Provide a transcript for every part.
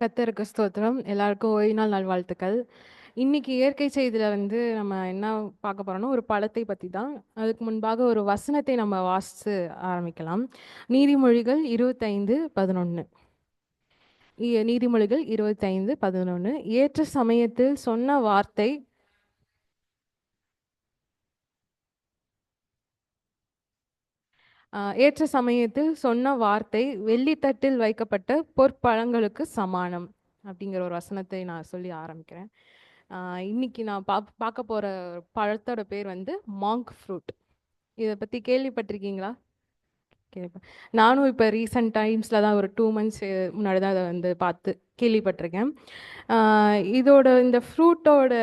கத்தருக்கு ஸ்தோத்திரம். எல்லாருக்கும் ஓய்வு நாள் நல்வாழ்த்துக்கள். இன்னைக்கு இயற்கை செய்தியில வந்து நம்ம என்ன பார்க்க போறோம்னா, ஒரு பழத்தை பத்தி தான். அதுக்கு முன்பாக ஒரு வசனத்தை நம்ம வாசித்து ஆரம்பிக்கலாம். நீதிமொழிகள் இருபத்தைந்து பதினொன்று நீதிமொழிகள் 25:11 ஏற்ற சமயத்தில் சொன்ன வார்த்தை ஏற்ற சமயத்தில் சொன்ன வார்த்தை வெள்ளித்தட்டில் வைக்கப்பட்ட பொற்பழங்களுக்கு சமானம். அப்படிங்கிற ஒரு வசனத்தை நான் சொல்லி ஆரம்பிக்கிறேன். இன்னைக்கு நான் பா பார்க்க போகிற பழத்தோட பேர் வந்து மாங்க் ஃப்ரூட். இதை பற்றி கேள்விப்பட்டிருக்கீங்களா? கேள்விப்பேன் நானும் இப்போ ரீசென்ட் டைம்ஸில் தான் ஒரு டூ மந்த்ஸ் முன்னாடி தான் அதை வந்து பார்த்து கேள்விப்பட்டிருக்கேன். இதோட இந்த ஃப்ரூட்டோட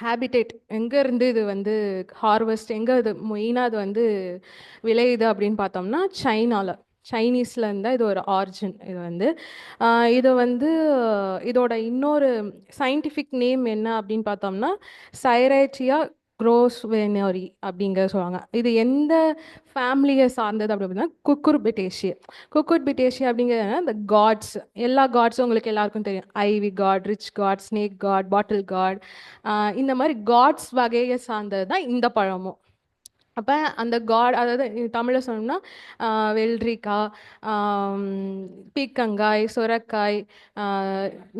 ஹேபிடேட் எங்கேருந்து இது வந்து ஹார்வெஸ்ட் எங்கே இது மெயினாக அது வந்து விளையுது அப்படின்னு பார்த்தோம்னா, சைனாவில் சைனீஸில் இருந்தால் இது ஒரு ஆரிஜின் இது வந்து. இதை இது வந்து இதோட இன்னொரு சயின்டிஃபிக் நேம் என்ன அப்படின்னு பார்த்தோம்னா, சைரேட்டியா குரோஸ்வெனரி அப்படிங்க சொல்லுவாங்க. இது எந்த ஃபேமிலியை சார்ந்தது அப்படி அப்படின்னா, குக்குர்பிட்டேசியே. குக்குர்பிட்டேசியே அப்படிங்கிறது இந்த காட்ஸ் எல்லா காட்ஸும் உங்களுக்கு எல்லாருக்கும் தெரியும். Ivy gourd, ridge gourd, snake gourd, bottle gourd இந்த மாதிரி காட்ஸ் வகையை சார்ந்தது தான் இந்த பழமும். அப்போ அந்த காட் அதாவது தமிழில் சொல்லணும்னா, வெள்ளரிக்காய், பீக்கங்காய் சுரக்காய்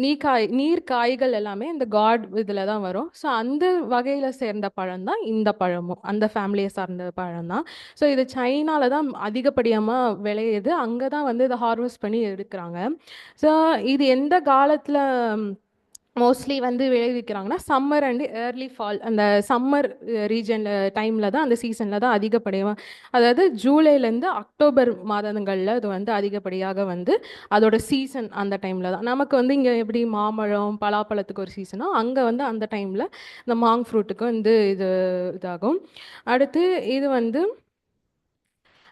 நீக்காய் அ நீர்க்காய் எல்லாமே இந்த காட் இதில் தான் வரும். ஸோ அந்த வகையில் சேர்ந்த பழம் தான் இந்த பழமும். அந்த ஃபேமிலியை சார்ந்த பழம் தான். ஸோ இது சைனாவில் தான் அதிகப்படியமாக விளையுது. அங்கே தான் வந்து இதை ஹார்வெஸ்ட் பண்ணி எடுக்கிறாங்க ஸோ இது எந்த காலத்தில் மோஸ்ட்லி வந்து விளைவிக்கிறாங்கன்னா, சம்மர் அண்ட் ஏர்லி ஃபால் அந்த சம்மர் ரீஜனில் டைமில் தான் அந்த சீசனில் தான் அதிகப்படியாக அதாவது ஜூலைலேருந்து அக்டோபர் மாதங்களில் அது வந்து அதிகப்படியாக வந்து அதோட சீசன் அந்த டைமில் தான். நமக்கு வந்து இங்கே எப்படி மாம்பழம், பலாப்பழத்துக்கு ஒரு சீசனோ, அங்கே வந்து அந்த டைமில் இந்த மாங் ஃப்ரூட்டுக்கு வந்து இது இதாகும். அடுத்து இது வந்து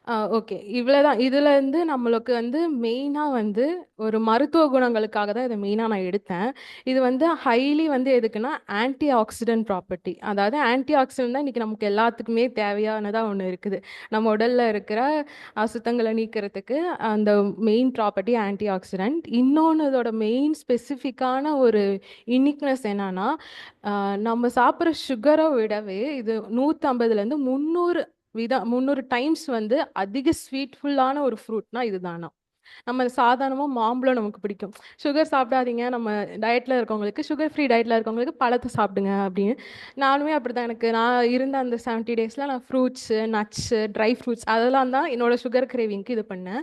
ஆ ஓகே. இவ்வளதான். இதுலருந்து நம்மளுக்கு வந்து மெயினா வந்து ஒரு மருத்துவ குணங்களுக்காக தான் இத மெயினா நான் எடுத்தேன். இது வந்து ஹைலி வந்து எதுக்குன்னா, ஆன்டி ஆக்ஸிடென்ட் ப்ராப்பர்ட்டி. அதாவது ஆன்டி ஆக்ஸிடென்ட் தான் இன்னைக்கு நமக்கு எல்லாத்துக்குமே தேவையானதா ஒண்ணு இருக்குது. நம்ம உடல்ல இருக்கிற அசுத்தங்கள நீக்கிறதுக்கு அந்த மெயின் ப்ராப்பர்ட்டி ஆன்டி ஆக்ஸிடென்ட். இன்னொன்னு இதோட மெயின் ஸ்பெசிஃபிக்கான ஒரு யுனிக்னஸ் என்னன்னா, நம்ம சாப்பிடுற சுகர விடவே இது 150லேருந்து 300 விதா முந்நூறு டைம்ஸ் வந்து அதிக ஸ்வீட்ஃபுல்லான ஒரு ஃப்ரூட்னா இதுதானா நம்ம சாதாரணமாக மாம்பழம் நமக்கு பிடிக்கும். சுகர் சாப்பிடாதீங்க. நம்ம டயட்டில் இருக்கவங்களுக்கு சுகர் ஃப்ரீ டயட்டில் இருக்கவங்களுக்கு பழத்தை சாப்பிடுங்க அப்படின்னு. நானுமே அப்படிதான். எனக்கு நான் இருந்த அந்த செவன்ட்டி டேஸில் நான் ஃப்ரூட்ஸு, நட்ஸு, ட்ரை ஃப்ரூட்ஸ் அதெல்லாம் தான் என்னோட சுகர் கிரேவிங்க்கு இது பண்ணேன்.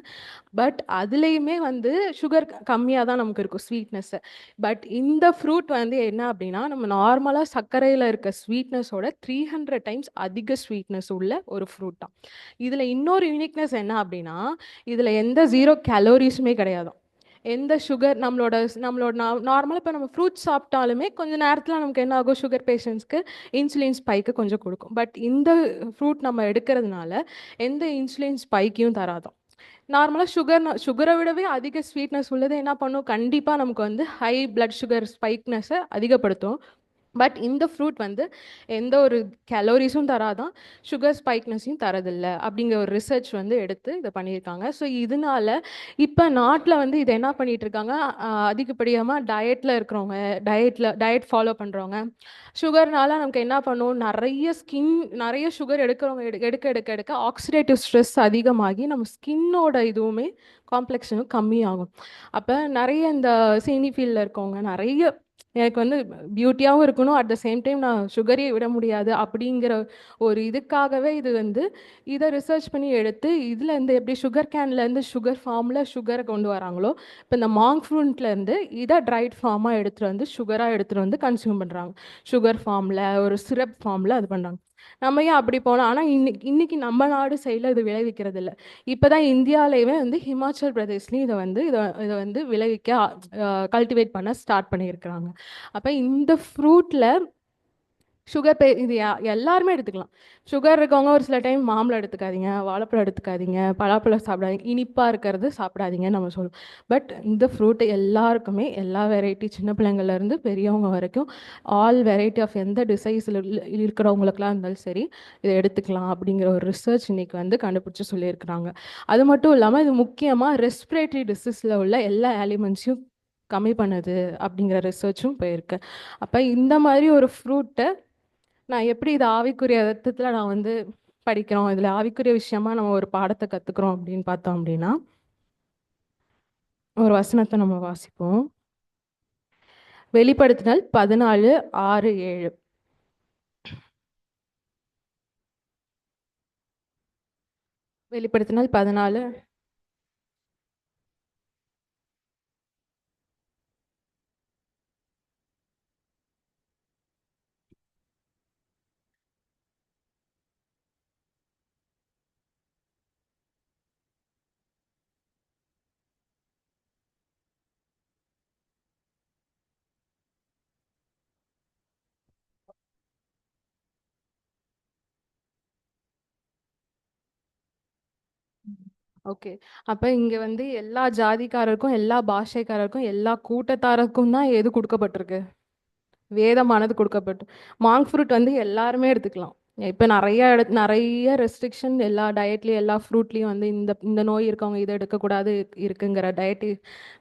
பட் அதுலேயுமே வந்து சுகர் கம்மியாக தான் நமக்கு இருக்கும் ஸ்வீட்னஸ். பட் இந்த ஃப்ரூட் வந்து என்ன அப்படின்னா, நம்ம நார்மலாக சர்க்கரையில் இருக்க ஸ்வீட்னஸோட 300 டைம்ஸ் அதிக ஸ்வீட்னஸ் உள்ள ஒரு ஃப்ரூட் தான். இதில் இன்னொரு யூனிக்னஸ் என்ன அப்படின்னா, இதில் எந்த ஜீரோ கேல் கலோரிஸுமே கிடையாது. எந்த சுகர் நம்மளோட நம்மளோட நார்மலாக இப்போ நம்ம ஃப்ரூட்ஸ் சாப்பிட்டாலுமே கொஞ்சம் நேரத்தில் நமக்கு என்ன ஆகும்? சுகர் பேஷண்ட்ஸ்க்கு இன்சுலின் ஸ்பைக்கு கொஞ்சம் கொடுக்கும். பட் இந்த ஃப்ரூட் நம்ம எடுக்கிறதுனால எந்த இன்சுலின் ஸ்பைக்கையும் தராதோம் நார்மலாக சுகர் சுகரை விடவே அதிக ஸ்வீட்னஸ் உள்ளது. என்ன பண்ணும்? கண்டிப்பாக நமக்கு வந்து ஹை பிளட் சுகர் ஸ்பைக்னஸை அதிகப்படுத்தும். பட் இந்த ஃப்ரூட் வந்து எந்த ஒரு கேலோரிஸும் தராதான் சுகர் ஸ்பைக்னஸையும் தரதில்ல. அப்படிங்கிற ஒரு ரிசர்ச் வந்து எடுத்து இதை பண்ணியிருக்காங்க. ஸோ இதனால இப்போ நாட்டில் வந்து இதை என்ன பண்ணிட்டு இருக்காங்க, அதிகப்படியமாக டயட்டில் இருக்கிறவங்க, டயட்டில் டயட் ஃபாலோ பண்ணுறவங்க சுகர்னால நமக்கு என்ன பண்ணும், நிறைய ஸ்கின் நிறைய சுகர் எடுக்கிறவங்க எடு எடுக்க எடுக்க எடுக்க ஆக்சிடேட்டிவ் ஸ்ட்ரெஸ் அதிகமாகி நம்ம ஸ்கின்னோட இதுவுமே காம்ப்ளெக்ஷனும் கம்மியாகும். அப்போ நிறைய இந்த சீனி ஃபீல்டில் இருக்கவங்க நிறைய எனக்கு வந்து பியூட்டியாகவும் இருக்கணும். அட் த சேம் டைம் நான் சுகரையே விட முடியாது. அப்படிங்கிற ஒரு இதுக்காகவே இது வந்து இதை ரிசர்ச் பண்ணி எடுத்து இதில் இருந்து எப்படி சுகர் கேன்லேருந்து சுகர் ஃபார்மில் சுகரை கொண்டு வராங்களோ, இப்போ இந்த மாங்க் ஃப்ரூட்லேருந்து இதை ட்ரைட் ஃபார்மாக எடுத்துகிட்டு வந்து சுகராக எடுத்துகிட்டு வந்து கன்சியூம் பண்ணுறாங்க சுகர் ஃபார்மில் ஒரு சிரப் ஃபார்மில் அது பண்ணுறாங்க நம்ம ஏன் அப்படி போனோம்? ஆனா இன்னைக்கு இன்னைக்கு நம்ம நாடு சைடில் இது விளைவிக்கிறது இல்ல. இப்போ தான் இந்தியாலயுமே வந்து ஹிமாச்சல் பிரதேஷ்லயும் இதை வந்து இதை இதை வந்து விளைவிக்க கல்டிவேட் பண்ண ஸ்டார்ட் பண்ணியிருக்கிறாங்க. அப்ப இந்த ஃப்ரூட்ல சுகர் பே இது யா எல்லாருமே எடுத்துக்கலாம். சுகர் இருக்கவங்க ஒரு சில டைம் மாம்பழம் எடுத்துக்காதீங்க, வாழைப்பழம் எடுத்துக்காதீங்க, பலாப்பழம் சாப்பிடாதீங்க, இனிப்பாக இருக்கிறது சாப்பிடாதீங்கன்னு நம்ம சொல்லுவோம். பட் இந்த ஃப்ரூட் எல்லாருக்குமே எல்லா வெரைட்டி சின்ன பிள்ளைங்கள்லேருந்து பெரியவங்க வரைக்கும் ஆல் வெரைட்டி ஆஃப் எந்த டிசைஸில் இருக்கிறவங்களுக்குலாம் இருந்தாலும் சரி, இதை எடுத்துக்கலாம் அப்படிங்கிற ஒரு ரிசர்ச் இன்னைக்கு வந்து கண்டுபிடிச்சி சொல்லியிருக்கிறாங்க. அது மட்டும் இல்லாமல் இது முக்கியமாக ரெஸ்பிரேட்டரி டிசீஸில் உள்ள எல்லா எலிமெண்ட்ஸையும் கம்மி பண்ணுது அப்படிங்கிற ரிசர்ச்சும் போயிருக்கு அப்போ இந்த மாதிரி ஒரு ஃப்ரூட்டை நான் எப்படி இது ஆவிக்குரிய அர்த்தத்தில் நான் வந்து படிக்கிறோம்? இதில் ஆவிக்குரிய விஷயமா நம்ம ஒரு பாடத்தை கற்றுக்குறோம் அப்படின்னு பார்த்தோம் அப்படின்னா ஒரு வசனத்தை நம்ம வாசிப்போம். வெளிப்படுத்தினால் பதினாலு ஆறு ஏழு. வெளிப்படுத்தினால் பதினாலு ஓகே அப்ப இங்க வந்து எல்லா ஜாதிக்காரருக்கும் எல்லா பாஷைக்காரருக்கும் எல்லா கூட்டத்தாருக்கும் தான் எது கொடுக்கப்பட்டிருக்கு? வேதமானது கொடுக்கப்பட்டு மாங்க் ஃப்ரூட் வந்து எல்லாருமே எடுத்துக்கலாம். இப்போ நிறைய இட நிறைய ரெஸ்ட்ரிக்ஷன் எல்லா டயட்லேயும் எல்லா ஃப்ரூட்லேயும் வந்து இந்த இந்த நோய் இருக்கவங்க இதை எடுக்கக்கூடாது இருக்குங்கிற டயட்டி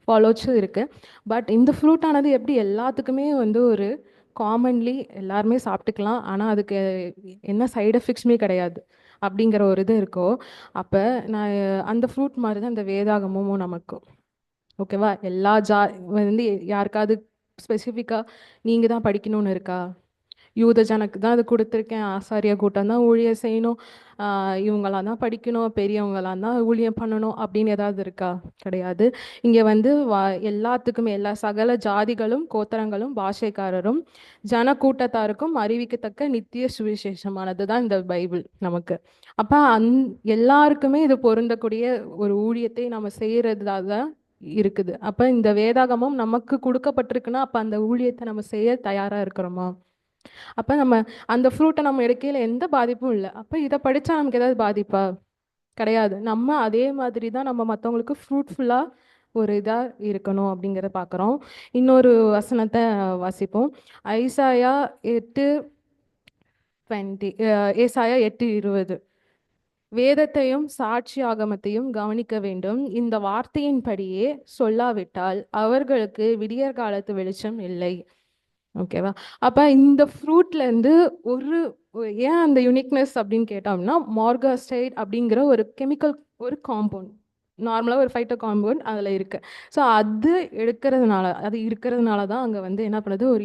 ஃபாலோச்சும் இருக்குது பட் இந்த ஃப்ரூட்டானது எப்படி எல்லாத்துக்குமே வந்து ஒரு காமன்லி எல்லாருமே சாப்பிட்டுக்கலாம். ஆனால் அதுக்கு என்ன சைடு எஃபெக்ட்ஸுமே கிடையாது. அப்படிங்கிற ஒரு இது இருக்கோ அப்போ நான் அந்த ஃப்ரூட் மாதிரி தான் இந்த வேதாகமும் நமக்கும். ஓகேவா எல்லா ஜா வந்து யாருக்காவது ஸ்பெசிஃபிக்காக நீங்கள் தான் படிக்கணும்னு இருக்கா? யூத ஜனக்கு தான் அது கொடுத்துருக்கேன். ஆசாரிய கூட்டம் தான் ஊழியம் செய்யணும். இவங்களாம் தான் படிக்கணும். பெரியவங்களாம் தான் ஊழியம் பண்ணணும் அப்படின்னு ஏதாவது இருக்கா? கிடையாது. இங்கே வந்து வா எல்லாத்துக்குமே எல்லா சகல ஜாதிகளும் கோத்தரங்களும் பாஷைக்காரரும் ஜன கூட்டத்தாருக்கும் அறிவிக்கத்தக்க நித்திய சுவிசேஷமானது தான் இந்த பைபிள் நமக்கு. அப்போ அந் எல்லாருக்குமே இது பொருந்தக்கூடிய ஒரு ஊழியத்தை நம்ம செய்கிறதா தான் இருக்குது. அப்போ இந்த வேதாகமும் நமக்கு கொடுக்கப்பட்டிருக்குன்னா அப்போ அந்த ஊழியத்தை நம்ம செய்ய தயாராக இருக்கிறோமா? அப்போ நம்ம அந்த ஃப்ரூட்டை நம்ம எடுக்கையில் எந்த பாதிப்பும் இல்லை. அப்போ இதை படித்தா நமக்கு ஏதாவது பாதிப்பா? கிடையாது. நம்ம அதே மாதிரி தான் நம்ம மற்றவங்களுக்கு ஃப்ரூட்ஃபுல்லாக ஒரு இதாக இருக்கணும் அப்படிங்கிறத பார்க்குறோம் இன்னொரு வசனத்தை வாசிப்போம். ஐசாயா எட்டு டுவெண்ட்டி ஏசாயா எட்டு இருபது. வேதத்தையும் சாட்சி ஆகமத்தையும் கவனிக்க வேண்டும். இந்த வார்த்தையின்படியே சொல்லாவிட்டால் அவர்களுக்கு விடியற் காலத்து வெளிச்சம் இல்லை. ஓகேவா அப்போ இந்த ஃப்ரூட்லேருந்து ஒரு ஏன் அந்த யுனிக்னஸ் அப்படின்னு கேட்டோம்னா மார்காஸ்டைட் அப்படிங்கிற ஒரு கெமிக்கல் ஒரு காம்பவுண்ட் நார்மலாக ஒரு ஃபைட்டோ காம்பவுண்ட் அதில் இருக்குது ஸோ அது எடுக்கிறதுனால அது இருக்கிறதுனால தான் அங்கே வந்து என்ன பண்ணுது? ஒரு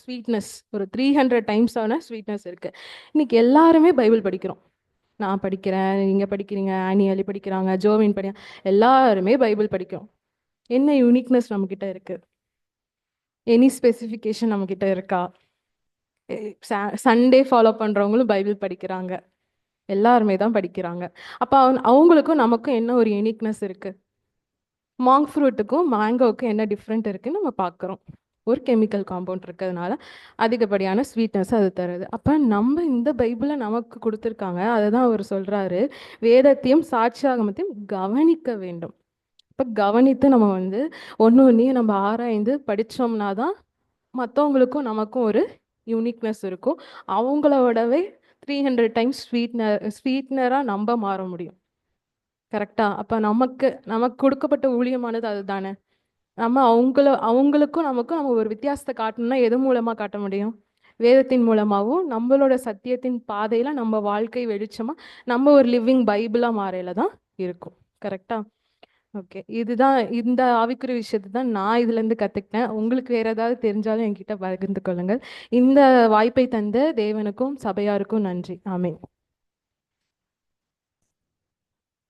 ஸ்வீட்னஸ் ஒரு த்ரீ ஹண்ட்ரட் டைம்ஸான ஸ்வீட்னஸ் இருக்குது இன்றைக்கி எல்லாருமே பைபிள் படிக்கிறோம். நான் படிக்கிறேன் நீங்கள் படிக்கிறீங்க ஆனியலி படிக்கிறாங்க ஜோவின் படி எல்லாருமே பைபிள் படிக்கிறோம். என்ன யூனிக்னஸ் நம்மக்கிட்ட இருக்குது எனி ஸ்பெசிஃபிகேஷன் நம்மக்கிட்ட இருக்கா? சண்டே ஃபாலோ பண்ணுறவங்களும் பைபிள் படிக்கிறாங்க. எல்லாருமே தான் படிக்கிறாங்க. அப்போ அவங்களுக்கும் நமக்கும் என்ன ஒரு யூனிக்னஸ் இருக்குது மாங் ஃப்ரூட்டுக்கும் மேங்கோவுக்கும் என்ன டிஃப்ரெண்ட் இருக்குன்னு நம்ம பார்க்குறோம். ஒரு கெமிக்கல் காம்பவுண்ட் இருக்கிறதுனால அதிகப்படியான ஸ்வீட்னஸ் அது தருது. அப்போ நம்ம இந்த பைபிளை நமக்கு கொடுத்துருக்காங்க. அதை தான் அவர் சொல்கிறாரு வேதத்தையும் சாட்சியாகமத்தையும் கவனிக்க வேண்டும். இப்போ கவனித்து நம்ம வந்து ஒன்று ஒன்றையும் நம்ம ஆராய்ந்து படித்தோம்னா தான் மற்றவங்களுக்கும் நமக்கும் ஒரு யூனிக்னஸ் இருக்கும். அவங்களோடவே த்ரீ ஹண்ட்ரட் டைம்ஸ் ஸ்வீட்னர் ஸ்வீட்னராக நம்ப மாற முடியும். கரெக்டாக அப்போ நமக்கு நமக்கு கொடுக்கப்பட்ட ஊழியமானது அதுதானே? நம்ம அவங்கள அவங்களுக்கும் நமக்கும் நம்ம ஒரு வித்தியாசத்தை காட்டணும்னா எது மூலமாக காட்ட முடியும்? வேதத்தின் மூலமாகவும் நம்மளோட சத்தியத்தின் பாதையில் நம்ம வாழ்க்கை வெளிச்சமாக நம்ம ஒரு லிவிங் பைபிளாக மாறையில தான் இருக்கும். கரெக்டாக ஓகே. இதுதான் இந்த ஆவிக்குரிய விஷயத்தை தான் நான் இதுலேருந்து கற்றுக்கிட்டேன் உங்களுக்கு வேறு ஏதாவது தெரிஞ்சாலும் என்கிட்ட பகிர்ந்து கொள்ளுங்கள் இந்த வாய்ப்பை தந்த தேவனுக்கும் சபையாருக்கும் நன்றி. ஆமீன்.